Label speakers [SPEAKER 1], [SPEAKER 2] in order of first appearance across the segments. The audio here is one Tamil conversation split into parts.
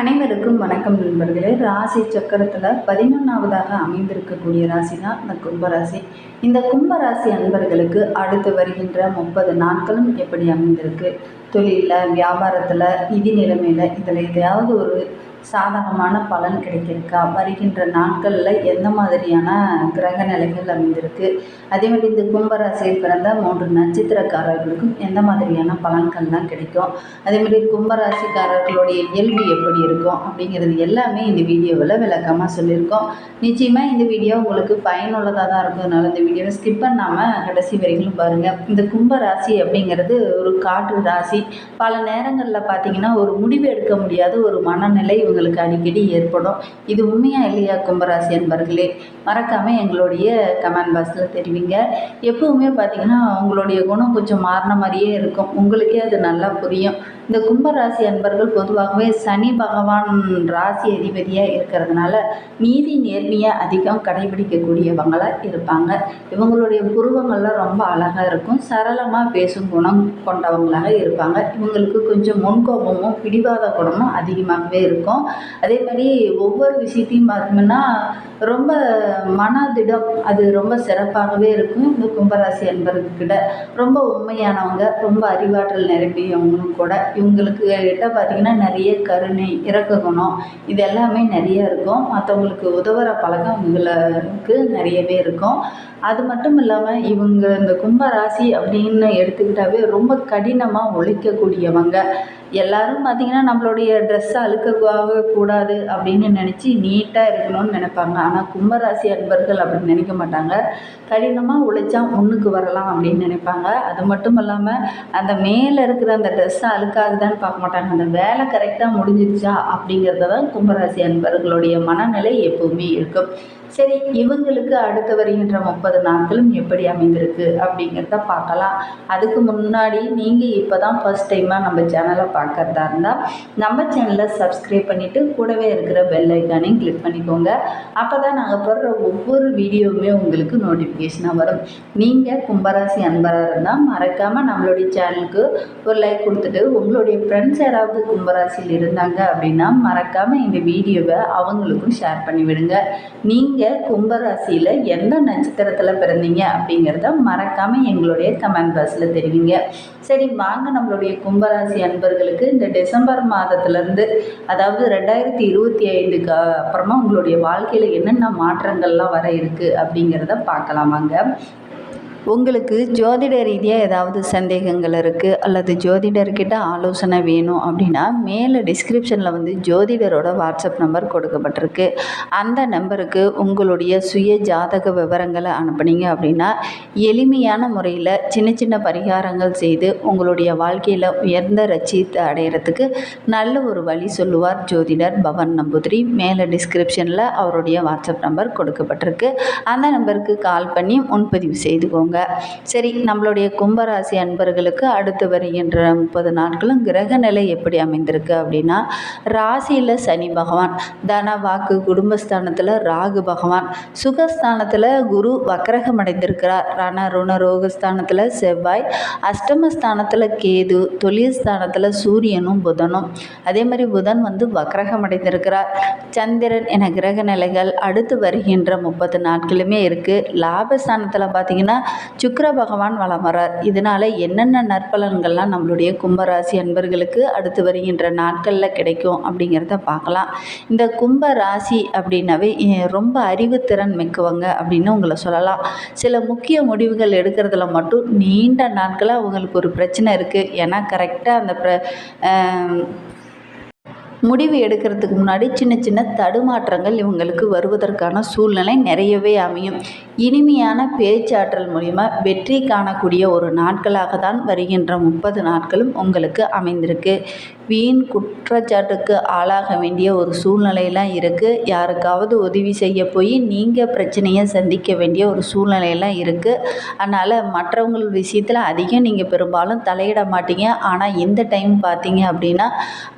[SPEAKER 1] அனைவருக்கும் வணக்கம் நண்பர்களே. ராசி சக்கரத்தில் பதினொன்றாவதாக அமைந்திருக்கக்கூடிய ராசி தான் இந்த கும்பராசி. இந்த கும்பராசி அன்பர்களுக்கு அடுத்து வருகின்ற முப்பது நாட்களும் எப்படி அமைந்திருக்கு. தொழிலில் வியாபாரத்தில் நிதி நிலைமையில் இதில் எதையாவது ஒரு சாதகமான பலன் கிடைக்கிருக்கா வருகின்ற நாட்களில் எந்த மாதிரியான கிரக நிலைகள் அமைந்திருக்கு? அதே மாதிரி இந்த கும்பராசியில் பிறந்த மூன்று நட்சத்திரக்காரர்களுக்கும் எந்த மாதிரியான பலன்கள்லாம் கிடைக்கும்? அதே மாதிரி கும்பராசிக்காரர்களுடைய இயல்பு எப்படி இருக்கும்? அப்படிங்கிறது எல்லாமே இந்த வீடியோவில் விளக்கமாக சொல்லியிருக்கோம். நிச்சயமாக இந்த வீடியோ உங்களுக்கு பயனுள்ளதாக தான் இருக்கும். அதனால் இந்த வீடியோவை ஸ்கிப் பண்ணாமல் கடைசி வரைக்கும் பாருங்கள் இந்த கும்பராசி அப்படிங்கிறது ஒரு காற்று ராசி. பல நேரங்களில் பார்த்தீங்கன்னா ஒரு முடிவு எடுக்க முடியாத ஒரு மனநிலை உங்களுக்கு அடிக்கடி ஏற்படும். இது உண்மையாக இல்லையா கும்பராசி என்பர்களே மறக்காமல் எங்களுடைய கமெண்ட் பாக்ஸில் தெரிவிங்க. எப்பவுமே பார்த்தீங்கன்னா உங்களுடைய குணம் கொஞ்சம் மாறின மாதிரியே இருக்கும். உங்களுக்கே அது நல்லா புரியும். இந்த கும்பராசி அன்பர்கள் பொதுவாகவே சனி பகவான் ராசி அதிபதியாக இருக்கிறதுனால நீதி நேர்மையாக அதிகம் கடைபிடிக்கக்கூடியவங்களாக இருப்பாங்க. இவங்களுடைய புருவங்கள்லாம் ரொம்ப அழகாக இருக்கும். சரளமாக பேசும் குணம் கொண்டவங்களாக இருப்பாங்க. இவங்களுக்கு கொஞ்சம் முன்கோபமும் பிடிவாத குணமும் அதிகமாகவே இருக்கும். அதே மாதிரி ஒவ்வொரு விஷயத்தையும் பார்த்தோம்னா ரொம்ப மனதிடம் அது ரொம்ப சிறப்பாகவே இருக்கும். இந்த கும்பராசி அன்பர்கிட்ட ரொம்ப உண்மையானவங்க ரொம்ப அறிவாற்றல் நிரம்பியவங்களும் கூட இவங்களுக்கு கிட்ட பார்த்திங்கன்னா நிறைய கருணை இறக்க குணம் இது எல்லாமே நிறைய இருக்கும். மற்றவங்களுக்கு உதவுற பழக்கம் இவங்களுக்கு நிறையவே இருக்கும். அது மட்டும் இல்லாமல் இவங்க இந்த கும்பராசி அப்படின்னு எடுத்துக்கிட்டாவே ரொம்ப கடினமாக உழைக்கக்கூடியவங்க. எல்லாரும் பார்த்திங்கன்னா நம்மளுடைய ட்ரெஸ்ஸை அழுக்க கூடாது அப்படின்னு நினச்சி நீட்டாக இருக்கணும்னு நினைப்பாங்க. ஆனால் கும்பராசி அன்பர்கள் அப்படின்னு நினைக்க மாட்டாங்க. கடினமாக உழைச்சா முன்னுக்கு வரலாம் அப்படின்னு நினைப்பாங்க. அது மட்டும் இல்லாமல் அந்த மேலே இருக்கிற அந்த ட்ரெஸ்ஸை அழுக்காகுதான்னு பார்க்க மாட்டாங்க. அந்த வேலை கரெக்டாக முடிஞ்சிருச்சா அப்படிங்கிறத தான் கும்பராசி அன்பர்களுடைய மனநிலை எப்போவுமே இருக்கும். சரி இவங்களுக்கு அடுத்து வருகின்ற முப்பது நாட்களும் எப்படி அமைந்திருக்கு அப்படிங்கிறத பார்க்கலாம். அதுக்கு முன்னாடி நீங்கள் இப்போ தான் ஃபஸ்ட் டைமாக நம்ம சேனலை பார்க்குறதா இருந்தால் நம்ம சேனலை சப்ஸ்கிரைப் பண்ணிவிட்டு கூடவே இருக்கிற பெல் ஐக்கானையும் கிளிக் பண்ணிக்கோங்க. அப்போ தான் நாங்கள் போடுற ஒவ்வொரு வீடியோவுமே உங்களுக்கு நோட்டிஃபிகேஷனாக வரும். நீங்கள் கும்பராசி அன்பராக இருந்தால் மறக்காமல் நம்மளுடைய சேனலுக்கு ஒரு லைக் கொடுத்துட்டு உங்களுடைய ஃப்ரெண்ட்ஸ் யாராவது கும்பராசியில் இருந்தாங்க அப்படின்னா மறக்காமல் இந்த வீடியோவை அவங்களுக்கும் ஷேர் பண்ணிவிடுங்க நீங்கள் கும்பராசியில் எந்த நட்சத்திரத்தில் பிறந்தீங்க அப்படிங்கிறத மறக்காமல் எங்களுடைய கமெண்ட் பாக்ஸில் தெரிவிங்க. சரி வாங்க நம்மளுடைய கும்பராசி அன்பர்களுக்கு இந்த டிசம்பர் மாதத்துலேருந்து அதாவது ரெண்டாயிரத்தி இருபத்தி ஐந்துக்கு அப்புறமா உங்களுடைய வாழ்க்கையில் என்னென்ன மாற்றங்கள்லாம் வர இருக்குது அப்படிங்கிறத பார்க்கலாமாங்க. உங்களுக்கு ஜோதிட ரீதியாக ஏதாவது சந்தேகங்கள் இருக்குது அல்லது ஜோதிடர்கிட்ட ஆலோசனை வேணும் அப்படின்னா மேலே டிஸ்கிரிப்ஷனில் வந்து ஜோதிடரோட வாட்ஸ்அப் நம்பர் கொடுக்கப்பட்டிருக்கு. அந்த நம்பருக்கு உங்களுடைய சுய ஜாதக விவரங்களை அனுப்புனீங்க அப்படின்னா எளிமையான முறையில் சின்ன சின்ன பரிகாரங்கள் செய்து உங்களுடைய வாழ்க்கையில் உயர்ந்த ரட்சியத்தை அடையிறதுக்கு நல்ல ஒரு வழி சொல்லுவார் ஜோதிடர் பவன் நம்பூதிரி. மேலே டிஸ்கிரிப்ஷனில் அவருடைய வாட்ஸ்அப் நம்பர் கொடுக்கப்பட்டிருக்கு. அந்த நம்பருக்கு கால் பண்ணி முன்பதிவு செய்துக்கோங்க. சரி நம்மளுடைய கும்பராசி அன்பர்களுக்கு அடுத்து வருகின்ற முப்பது நாட்களும் கிரக நிலை எப்படி அமைந்திருக்கு அப்படின்னா ராசியில் சனி பகவான் தன வாக்கு குடும்பஸ்தானத்தில் ராகு பகவான் சுகஸ்தானத்தில் குரு வக்கரகம் அடைந்திருக்கிறார். ரண ருண ரோகஸ்தானத்தில் செவ்வாய் அஷ்டமஸ்தானத்தில் கேது தொழில் ஸ்தானத்தில் சூரியனும் புதனும். அதே மாதிரி புதன் வந்து வக்கரகம் அடைந்திருக்கிறார். சந்திரன் என கிரக நிலைகள் அடுத்து வருகின்ற முப்பது நாட்களுமே இருக்குது லாபஸ்தானத்தில் பார்த்திங்கன்னா சுக்கர பகவான் வளம் வரார் இதனால் என்னென்ன நற்பலன்கள்லாம் நம்மளுடைய கும்பராசி அன்பர்களுக்கு அடுத்து வருகின்ற நாட்களில் கிடைக்கும் அப்படிங்கிறத பார்க்கலாம். இந்த கும்ப ராசி அப்படின்னாவே ரொம்ப அறிவுத்திறன் மிக்கவங்க அப்படின்னு உங்களை சொல்லலாம். சில முக்கிய முடிவுகள் எடுக்கிறதுல மட்டும் நீண்ட நாட்களாக அவங்களுக்கு ஒரு பிரச்சனை இருக்குது ஏன்னா கரெக்டாக அந்த ப்ர முடிவு எடுக்கிறதுக்கு முன்னாடி சின்ன சின்ன தடுமாற்றங்கள் இவங்களுக்கு வருவதற்கான சூழ்நிலை நிறையவே அமையும். இனிமையான பேச்சாற்றல் மூலிமா வெற்றி காணக்கூடிய ஒரு நாட்களாக தான் வருகின்ற முப்பது நாட்களும் உங்களுக்கு அமைந்திருக்கு. வீண் குற்றச்சாட்டுக்கு ஆளாக வேண்டிய ஒரு சூழ்நிலையெல்லாம் இருக்குது யாருக்காவது உதவி செய்ய போய் நீங்கள் பிரச்சனையை சந்திக்க வேண்டிய ஒரு சூழ்நிலையெல்லாம் இருக்குது அதனால் மற்றவங்கள் விஷயத்தில் அதிகம் நீங்கள் பெரும்பாலும் தலையிட மாட்டீங்க. ஆனால் இந்த டைம் பார்த்தீங்க அப்படின்னா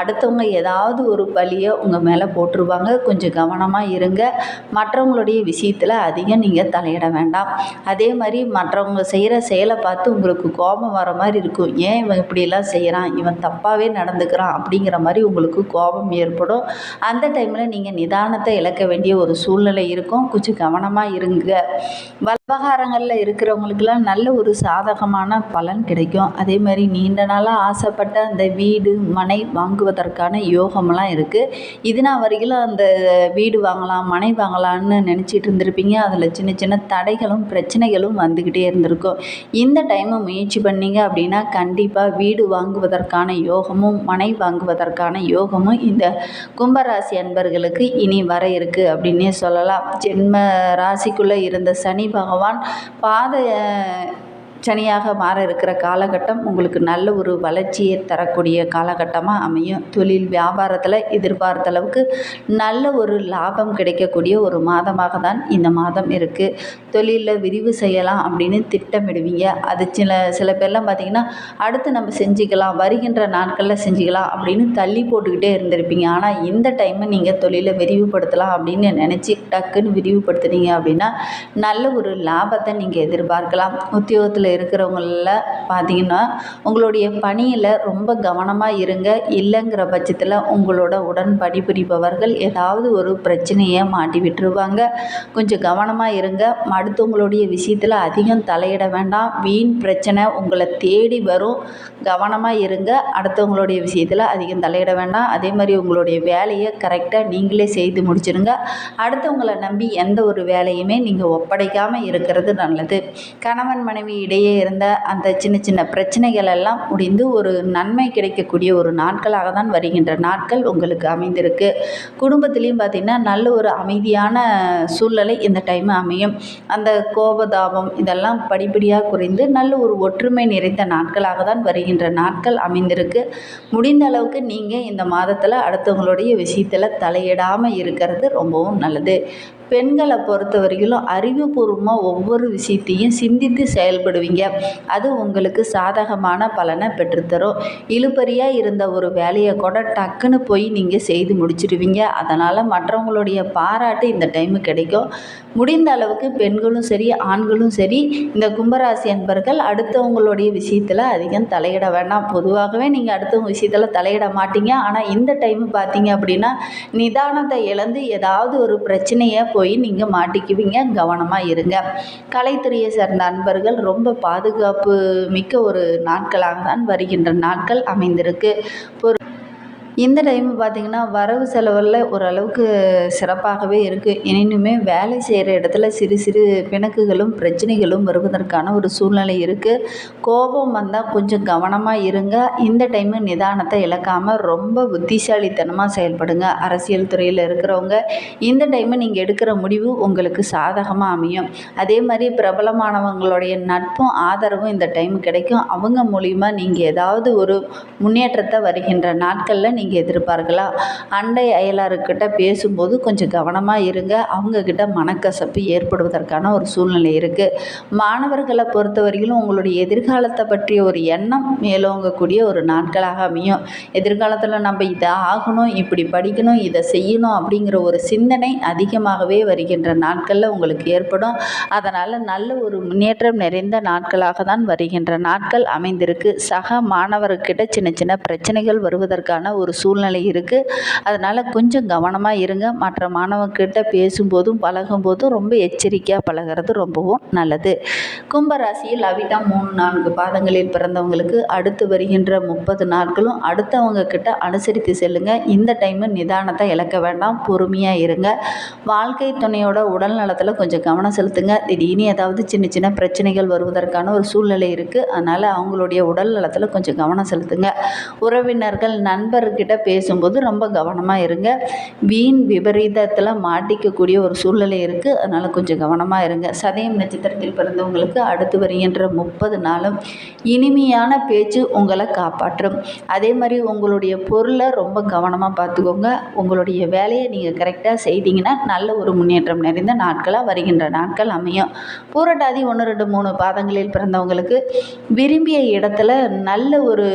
[SPEAKER 1] அடுத்தவங்க ஏதாவது ஒரு பழியை உங்கள் மேலே போட்டுருவாங்க. கொஞ்சம் கவனமாக இருங்க. மற்றவங்களுடைய விஷயத்தில் அதிகம் நீங்கள் தலையிட வேண்டாம். அதே மாதிரி மற்றவங்க செய்கிற செயலை பார்த்து உங்களுக்கு கோபம் வர மாதிரி இருக்கும். ஏன் இவன் இப்படியெல்லாம் செய்கிறான் இவன் தப்பாகவே நடந்துக்கிறான் அப்படிங்கிற மாதிரி உங்களுக்கு கோபம் ஏற்படும். அந்த டைமில் நீங்கள் நிதானத்தை இழக்க வேண்டிய ஒரு சூழ்நிலை இருக்கும். கொஞ்சம் கவனமாக இருங்க. விவகாரங்களில் இருக்கிறவங்களுக்கெல்லாம் நல்ல ஒரு சாதகமான பலன் கிடைக்கும். அதே மாதிரி நீண்ட நாளாக ஆசைப்பட்ட அந்த வீடு மனை வாங்குவதற்கான யோகமெல்லாம் இருக்குது இது நாள் வரைக்கும் அந்த வீடு வாங்கலாம் மனை வாங்கலாம்னு நினச்சிட்டு இருந்திருப்பீங்க. அதில் சின்ன சின்ன தடைகளும் பிரச்சனைகளும் வந்துக்கிட்டே இருந்திருக்கும். இந்த டைமை முயற்சி பண்ணீங்க அப்படின்னா கண்டிப்பாக வீடு வாங்குவதற்கான யோகமும் மனை வாங்குவதற்கான யோகமும் இந்த கும்பராசி அன்பர்களுக்கு இனி வர இருக்குது அப்படின்னே சொல்லலாம். ஜென்ம ராசிக்குள்ளே இருந்த சனி பகவான் பாத சனியாக மாற இருக்கிற காலகட்டம் உங்களுக்கு நல்ல ஒரு வளர்ச்சியை தரக்கூடிய காலகட்டமாக அமையும். தொழில் வியாபாரத்தில் எதிர்பார்த்த அளவுக்கு நல்ல ஒரு லாபம் கிடைக்கக்கூடிய ஒரு மாதமாக தான் இந்த மாதம் இருக்குது தொழிலில் விரிவு செய்யலாம் அப்படின்னு திட்டமிடுவீங்க. அது சில சில பேர்லாம் பார்த்திங்கன்னா அடுத்து நம்ம செஞ்சுக்கலாம் வருகின்ற நாட்களில் செஞ்சுக்கலாம் அப்படின்னு தள்ளி போட்டுக்கிட்டே இருந்திருப்பீங்க. ஆனால் இந்த டைமை நீங்கள் தொழிலை விரிவுபடுத்தலாம் அப்படின்னு நினச்சி டக்குன்னு விரிவுபடுத்துனீங்க அப்படின்னா நல்ல ஒரு லாபத்தை நீங்கள் எதிர்பார்க்கலாம். உத்தியோகத்தில் இருக்கிறவங்களில் பார்த்தீங்கன்னா உங்களுடைய பணியில் ரொம்ப கவனமாக இருங்க. இல்லைங்கிற பட்சத்தில் உங்களோட உடன் பணிபுரிபவர்கள் ஏதாவது ஒரு பிரச்சனையை மாட்டி விட்டுருவாங்க. கொஞ்சம் கவனமாக இருங்க. அடுத்தவங்களுடைய விஷயத்தில் அதிகம் தலையிட வேண்டாம். வீண் பிரச்சனை உங்களை தேடி வரும். கவனமாக இருங்க. அடுத்தவங்களுடைய விஷயத்தில் அதிகம் தலையிட வேண்டாம். அதே மாதிரி உங்களுடைய வேலையை கரெக்டாக நீங்களே செய்து முடிச்சிடுங்க அடுத்தவங்களை நம்பி எந்த ஒரு வேலையுமே நீங்கள் ஒப்படைக்காமல் இருக்கிறது நல்லது. கணவன் மனைவி இடையே இருந்த அந்த சின்ன சின்ன பிரச்சனைகள் எல்லாம் முடிந்து ஒரு நன்மை கிடைக்கக்கூடிய ஒரு நாட்களாக தான் வருகின்ற நாட்கள் உங்களுக்கு அமைந்திருக்கு. குடும்பத்துலேயும் பார்த்திங்கன்னா நல்ல ஒரு அமைதியான சூழ்நிலை இந்த டைம் அமையும். அந்த கோபதாபம் இதெல்லாம் படிப்படியாக குறைந்து நல்ல ஒரு ஒற்றுமை நிறைந்த நாட்களாக தான் வருகின்ற நாட்கள் அமைந்திருக்கு. முடிந்த அளவுக்கு நீங்கள் இந்த மாதத்தில் அடுத்தவங்களுடைய விஷயத்தில் தலையிடாமல் இருக்கிறது ரொம்பவும் நல்லது. பெண்களை பொறுத்த வரைக்கும் அறிவுபூர்வமாக ஒவ்வொரு விஷயத்தையும் சிந்தித்து செயல்படுவீங்க. அது உங்களுக்கு சாதகமான பலனை பெற்றுத்தரும். இழுபறியாக இருந்த ஒரு வேலையை கூட டக்குன்னு போய் நீங்கள் செய்து முடிச்சிடுவீங்க. அதனால் மற்றவங்களுடைய பாராட்டு இந்த டைமு கிடைக்கும். முடிந்த அளவுக்கு பெண்களும் சரி ஆண்களும் சரி இந்த கும்பராசி அன்பர்கள் அடுத்தவங்களுடைய விஷயத்தில் அதிகம் தலையிட வேண்டாம் பொதுவாகவே நீங்கள் அடுத்தவங்க விஷயத்தில் தலையிட மாட்டீங்க. ஆனால் இந்த டைமு பார்த்தீங்க அப்படின்னா நிதானத்தை இழந்து ஏதாவது ஒரு பிரச்சனையை போய் நீங்கள் மாட்டிக்குவீங்க. கவனமாக இருங்க. கலைத்துறையை சேர்ந்த அன்பர்கள் ரொம்ப பாதுகாப்பு மிக்க ஒரு நாட்களாக தான் வருகின்ற நாட்கள் அமைந்திருக்கு. ஒரு இந்த டைம் பார்த்திங்கன்னா வரவு செலவில் ஓரளவுக்கு சிறப்பாகவே இருக்குது எனினுமே வேலை செய்கிற இடத்துல சிறு சிறு பிணக்குகளும் பிரச்சனைகளும் வருவதற்கான ஒரு சூழ்நிலை இருக்குது கோபம் வந்தால் கொஞ்சம் கவனமாக இருங்க. இந்த டைமு நிதானத்தை இழக்காமல் ரொம்ப புத்திசாலித்தனமாக செயல்படுங்க. அரசியல் துறையில் இருக்கிறவங்க இந்த டைமு நீங்கள் எடுக்கிற முடிவு உங்களுக்கு சாதகமாக அமையும். அதே மாதிரி பிரபலமானவங்களுடைய நட்பும் ஆதரவும் இந்த டைம் கிடைக்கும். அவங்க மூலிமா நீங்கள் ஏதாவது ஒரு முன்னேற்றத்தை வருகின்ற நாட்களில் நீங்கள் எதிர்பார்க்கலாம். அண்டை அயலாருக்கிட்ட பேசும்போது கொஞ்சம் கவனமாக இருங்க. அவங்கக்கிட்ட மனக்கசப்பு ஏற்படுவதற்கான ஒரு சூழ்நிலை இருக்குது மாணவர்களை பொறுத்தவரையிலும் உங்களுடைய எதிர்காலத்தை பற்றிய ஒரு எண்ணம் மேலோங்கக்கூடிய ஒரு நாட்களாக அமையும். எதிர்காலத்தில் நம்ம இதை ஆகணும் இப்படி படிக்கணும் இதை செய்யணும் அப்படிங்கிற ஒரு சிந்தனை அதிகமாகவே வருகின்ற நாட்களில் உங்களுக்கு ஏற்படும். அதனால் நல்ல ஒரு முன்னேற்றம் நிறைந்த நாட்களாக தான் வருகின்ற நாட்கள் அமைந்திருக்கு. சக மாணவர்கிட்ட சின்ன சின்ன பிரச்சனைகள் வருவதற்கான ஒரு சூழ்நிலை இருக்குது அதனால் கொஞ்சம் கவனமாக இருங்க. மற்ற மாணவர்கிட்ட பேசும்போதும் பழகும்போதும் ரொம்ப எச்சரிக்கையாக பழகிறது ரொம்பவும் நல்லது. கும்பராசியில் அவிட்டா மூணு நான்கு பாதங்களில் பிறந்தவங்களுக்கு அடுத்து வருகின்ற முப்பது நாட்களும் அடுத்தவங்க கிட்ட அனுசரித்து செல்லுங்கள் இந்த டைமு நிதானத்தை இழக்க வேண்டாம். பொறுமையாக இருங்க. வாழ்க்கை துணையோட உடல் நலத்தில் கொஞ்சம் கவனம் செலுத்துங்க. திடீர்னு ஏதாவது சின்ன சின்ன பிரச்சனைகள் வருவதற்கான ஒரு சூழ்நிலை இருக்குது அதனால் அவங்களுடைய உடல் நலத்தில் கொஞ்சம் கவனம் செலுத்துங்க. உறவினர்கள் கிட்ட பேசும்போது ரொம்ப கவனமாக இருங்க. வீண் விபரீதத்தில் மாட்டிக்கக்கூடிய ஒரு சூழ்நிலை இருக்குது அதனால் கொஞ்சம் கவனமாக இருங்க. சதயம் நட்சத்திரத்தில் பிறந்தவங்களுக்கு அடுத்து வருகின்ற முப்பது நாளும் இனிமையான பேச்சு உங்களை காப்பாற்றும். அதே மாதிரி உங்களுடைய பொருளை ரொம்ப கவனமாக பார்த்துக்கோங்க. உங்களுடைய வேலையை நீங்கள் கரெக்டாக செய்தீங்கன்னா நல்ல ஒரு முன்னேற்றம் நிறைந்த நாட்களாக வருகின்ற நாட்கள் அமையும். பூரட்டாதி ஒன்று ரெண்டு மூணு பாதங்களில் பிறந்தவங்களுக்கு விரும்பிய இடத்துல நல்ல ஒரு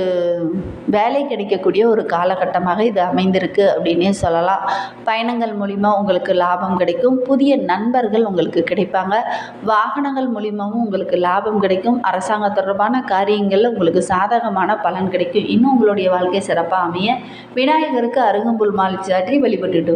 [SPEAKER 1] வேலை கிடைக்கக்கூடிய ஒரு கால காலகட்டமாக இது அமைந்திருக்கு அப்படின்னே சொல்லலாம். பயணங்கள் மூலிமா உங்களுக்கு லாபம் கிடைக்கும். புதிய நண்பர்கள் உங்களுக்கு கிடைப்பாங்க. வாகனங்கள் மூலிமாவும் உங்களுக்கு லாபம் கிடைக்கும். அரசாங்கம் தொடர்பான காரியங்களில் உங்களுக்கு சாதகமான பலன் கிடைக்கும். இன்னும் உங்களுடைய வாழ்க்கை சிறப்பாக அமைய விநாயகருக்கு அருகம்புல் மாலை சாற்றி வழிபட்டுட்டு